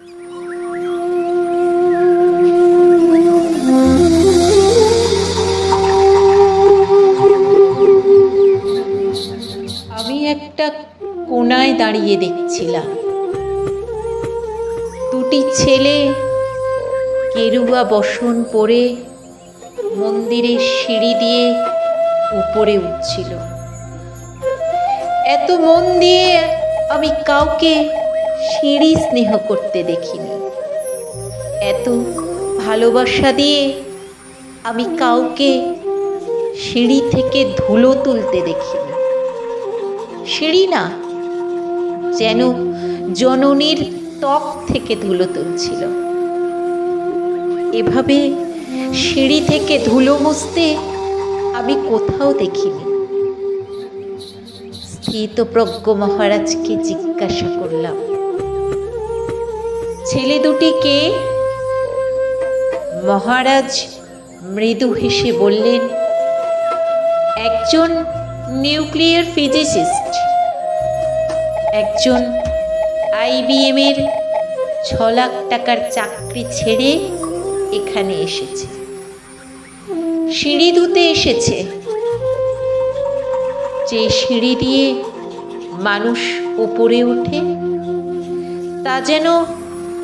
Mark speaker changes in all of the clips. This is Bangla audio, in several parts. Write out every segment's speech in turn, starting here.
Speaker 1: আমি একটা কোনায় দাঁড়িয়ে দেখছিলাম। দুটি ছেলে কেরুয়া বসন পরে মন্দিরের সিঁড়ি দিয়ে উপরে উঠছিল। এত মন দিয়ে আমি কাউকে সিঁড়ি স্নেহ করতে দেখিনি। এত ভালোবাসা দিয়ে আমি কাউকে সিঁড়ি থেকে ধুলো তুলতে দেখিনি। সিঁড়ি না, যেন জননীর ত্বক থেকে ধুলো তুলছিল। এভাবে সিঁড়ি থেকে ধুলো মুছতে আমি কোথাও দেখিনি। স্থিতপ্রজ্ঞ মহারাজকে জিজ্ঞাসা করলাম ছেলে দুটিকে মহারাজ মৃদু হেসে বললেন, একজন নিউক্লিয়ার ফিজিসিস্ট, একজন আইবিএম এর ছ লাখ টাকার চাকরি ছেড়ে এখানে এসেছে। সিঁড়ি ধুতে এসেছে। যে সিঁড়ি দিয়ে মানুষ উপরে ওঠে, তা যেন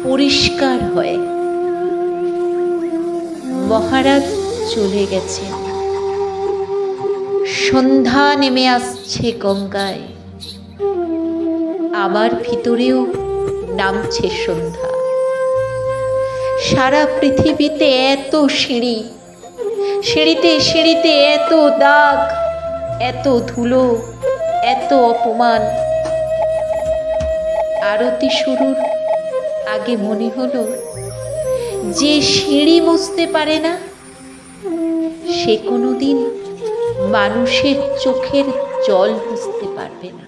Speaker 1: পরিষ্কার হয় মহারাজ চলে গেছেন। সন্ধ্যা নেমে আসছে গঙ্গায়। আমার ভিতরেও নামছে সন্ধ্যা। সারা পৃথিবীতে এত সিঁড়ি, সিঁড়িতে সিঁড়িতে এত দাগ, এত ধুলো, এত অপমান। আরতি শুরুর আগে মনে হলো, যে সিঁড়ি মুছতে পারে না, সে কোনোদিন মানুষের চোখের জল বুঝতে পারবে না।